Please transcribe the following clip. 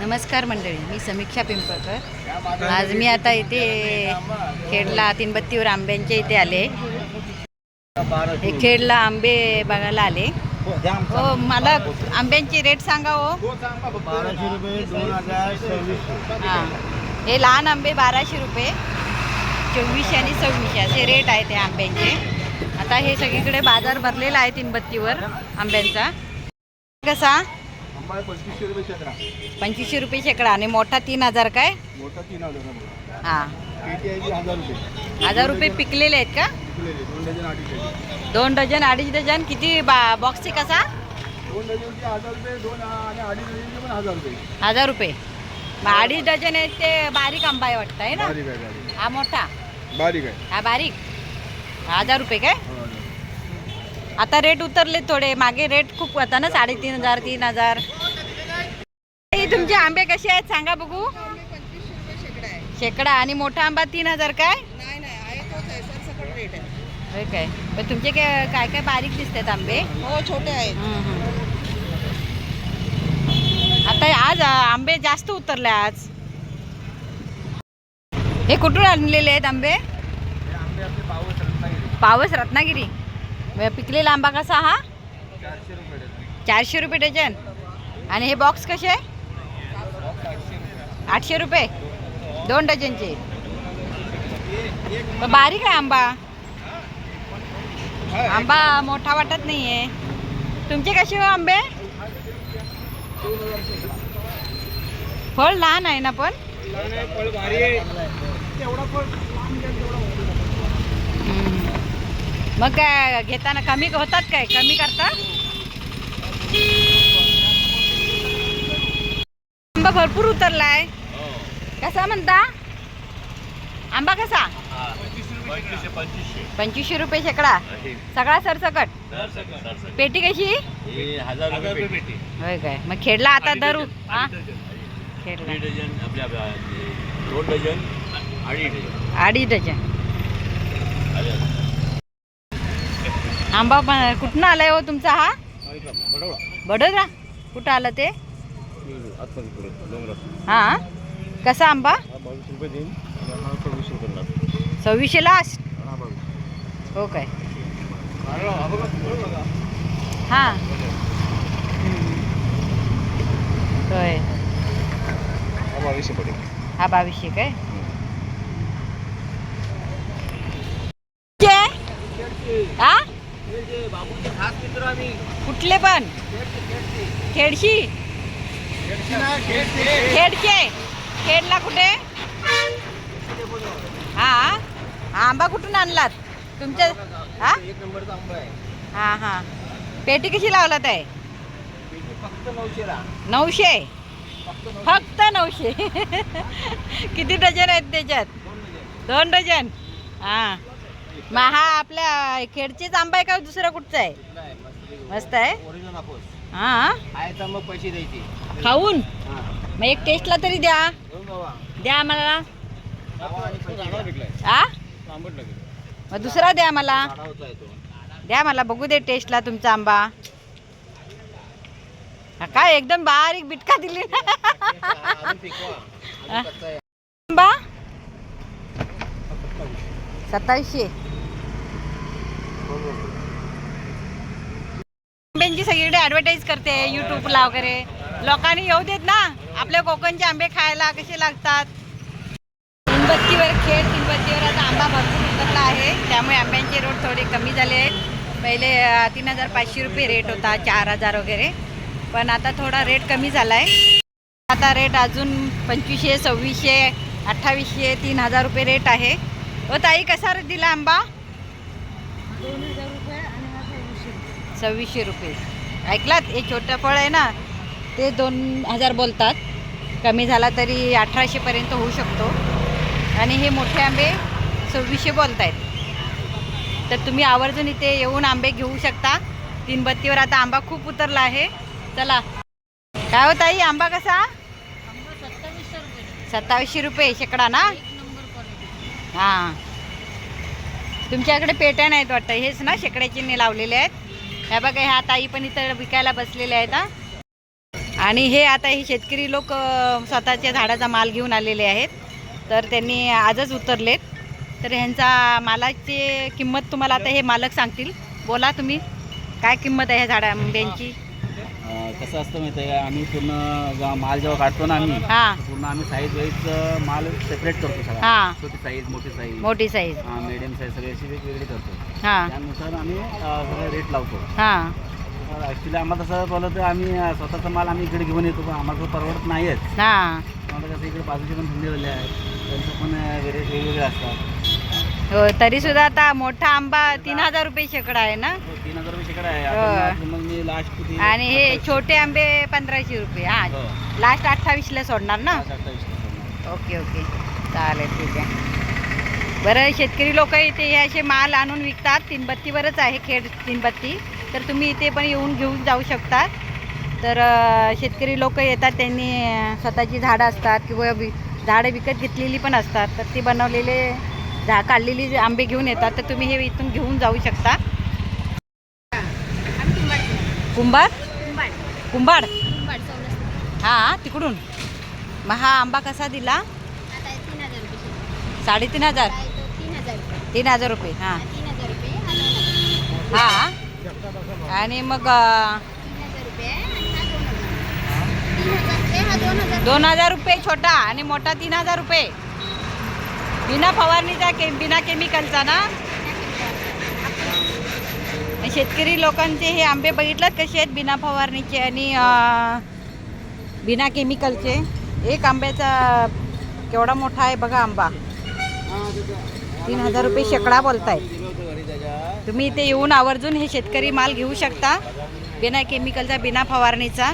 नमस्कार मंडळी मी समीक्षा पिंपळकर. आज मी आता इथे खेडला तीनबत्तीवर आंब्यांच्या इथे आले. हे खेडला आंबे बघायला आले. हो मला आंब्यांची रेट सांगा हो. हां. हे लहान आंबे बाराशे रुपये चोवीसशे आणि सव्वीसशे असे रेट आहेत ते आंब्यांचे. आता हे सगळीकडे बाजार भरलेला आहे तीनबत्तीवर आंब्यांचा. कसा? आहे पंचवीसशे रुपये शेकडा. पंचवीसशे रुपये शेकडा आणि मोठा तीन हजार काय? मोठा तीन हजार रुपये. हां. हजार रुपये. हजार रुपये पिकलेले आहेत का? दोन डझन अडीच डझन. दोन डझन अडीच डझन किती बा बॉक्सचे कसा? दोन डझनचे हजार रुपये दोन आणि अडीच डझनचे पण हजार रुपये. हजार रुपये. मग अडीच डझन आहेत ते बारीक आंबा आहे वाटतं आहे ना? बारीक आहे बारीक. हा मोठा. बारीक आहे. हा बारीक. हजार रुपये काय? हो, हो. आता रेट उतरले थोडे मागे रेट खूप होता ना साडेतीन हजार तीन हजार. तुमचे आंबे कसे आहेत सांगा बघू. शेकडा आणि मोठा आंबा तीन हजार काय? होय काय. पण तुमचे काय काय काय बारीक दिसतात आंबे? हो छोटे आहेत. आता आज आंबे जास्त उतरले आज. हे कुठून आणलेले आहेत आंबे? हे आंबे आपले पाऊस रत्नागिरी. पावस रत्नागिरी पिकलेला आंबा कसा हा? चारशे रुपये डझन. चारशे रुपये डझन. आणि हे बॉक्स कसे आहे? आठशे रुपये. दोन डझनचे. बारीक आहे आंबा. आंबा मोठा वाटत नाही आहे तुमचे कसे हो आंबे? फळ लहान आहे ना पण? मग काय घेताना कमी होतात काय? कमी करता? आंबा भरपूर उतरलाय. कसा म्हणता? आंबा कसा? पंचवीसशे रुपये शेकडा. सगळा सरसकट. पेटी कशी? हजार रुपये पेटी. होय काय? मग खेडला आता दर हा? खेडला. अडीच डझन. आंबा पण कुठनं आलाय हो तुमचा हा? बडोदरा कुठं आलं ते? हा? कसा आंबा? हा हा सव्वीसशे लास्ट हा हो काय. हा हा. होय. हा बावीसशे पडेल. हा बावीसशे काय? हा कुठले पण? खेडशी? खेडचे खेडला कुठे? हा? आंबा कुठून आणलात? तुमच्या हा? हा हा. पेटी कशी लावलात आहे? नऊशे फक्त नऊशे. किती डझन आहेत त्याच्यात? दोन डझन. हा. मग हा आपल्या खेडचेच आंबा आहे का दुसरा कुठचा आहे? मस्त आहे. हा पैसे द्यायचे. खाऊन? मग एक टेस्टला तरी द्या. द्या आम्हाला. हा लागेल मग दुसरा द्या मला द्या मला बघू दे टेस्टला तुमचा आंबा. काय एकदम बारीक बिटका दिली. आंबा? सत्तावीसशे. आंब्यांची सगळीकडे ॲडव्हर्टाईज करते यूट्यूबला वगैरे. लोकांनी येऊ देत ना. आपल्या कोकणचे आंबे खायला कसे लागतात? तीनबत्तीवर खेळ तीनबत्तीवर आता आंबा भरपूर उतरला आहे. त्यामुळे आंब्यांचे रेट थोडे कमी झाले आहेत. पहिले तीन हजार पाचशे रुपये रेट होता चार हजार वगैरे. पण आता थोडा रेट कमी झाला आहे आता रेट अजून पंचवीसशे सव्वीसशे अठ्ठावीसशे तीन हजार रुपये रेट आहे. हो ताई कसा दिला आंबा? सव्वीसशे रुपये. ऐकलात? हे छोटं फळ आहे ना. ते दोन हजार बोलतात. कमी झाला तरी अठराशेपर्यंत होऊ शकतो. आणि हे मोठे आंबे सव्वीसशे बोलत आहेत तर तुम्ही आवर्जून इथे येऊन आंबे घेऊ शकता. तीन बत्तीवर आता आंबा खूप उतरला आहे. चला. काय हो ताई आंबा कसा? सत्तावीसशे रुपये शेकडा ना? हां. तुमच्याकडे पेट्या नाहीत वाटतं. हेच ना शेकड्याचे लावलेले आहेत. ह्या बघा ह्या ताई पण इथं विकायला बसलेल्या आहेत ना आणि हे आता हे शेतकरी लोक स्वतःच्या झाडाचा माल घेऊन आलेले आहेत. तर त्यांनी आजच उतरलेत. तर ह्यांचा मालाची किंमत तुम्हाला आता हे मालक सांगतील. बोला तुम्ही काय किंमत आहे ह्या झाडा आंब्यांची कसं असतं माहिती आहे आम्ही पूर्ण गा- माल जेव्हा काढतो ना आम्ही हां. पूर्ण आम्ही साईज वाईज माल सेपरेट करतो सगळा. हां. छोटी साईज मोठी साईज मोठी साईज मिडियम साईज सगळे अशी वेगवेगळी करतो. हां. त्यानुसार आम्ही अं, सगळं रेट लावतो. हां. ॲक्च्युली आम्हाला तसं बोललं तर आम्ही स्वतःचा माल आम्ही इकडे घेऊन येतो पण आम्हाला तो परवडत नाहीच हां. आम्हाला कसं इकडे बाजूचे पण धंदे झाले आहेत त्यांचं पण रेट वेगवेगळे असतात. हो तरी सुद्धा आता मोठा आंबा तीन हजार रुपये शेकडा आहे ना? तो तीन हजार रुपये शेकडा आहे. हो. आता मग मी लास्ट किती? आणि हे छोटे आंबे पंधराशे रुपये. हां हो. लास्ट अठ्ठावीसला सोडणार ना? रुपये. Okay okay. चालेल ठीक आहे. बरं शेतकरी लोक इथे हे असे माल आणून विकतात. तीनबत्तीवरच आहे खेड तीनबत्ती. तर तुम्ही इथे पण येऊन घेऊन जाऊ शकता. तर शेतकरी लोक येतात त्यांनी स्वतःची झाडं असतात किंवा वि झाडं विकत घेतलेली पण असतात. तर ती बनवलेले झा काढलेली आंबे घेऊन येतात तर तुम्ही हे इथून घेऊन जाऊ शकता. कुंभार? कुंभार. हां तिकडून. मग हा आंबा कसा दिला? साडेतीन हजार. तीन हजार रुपये. हां. हां. आणि मग दोन हजार रुपये छोटा आणि मोठा तीन हजार रुपये. बिना फवारणीचा के बिना केमिकलचा ना? शेतकरी लोकांचे हे आंबे बघितलं कसे आहेत? बिना फवारणीचे आणि बिना केमिकलचे एक आंब्याचा केवढा मोठा आहे बघा आंबा. तीन हजार रुपये शेकडा बोलताय तुम्ही इथे येऊन आवर्जून हे शेतकरी माल घेऊ शकता. बिना केमिकलचा बिना फवारणीचा.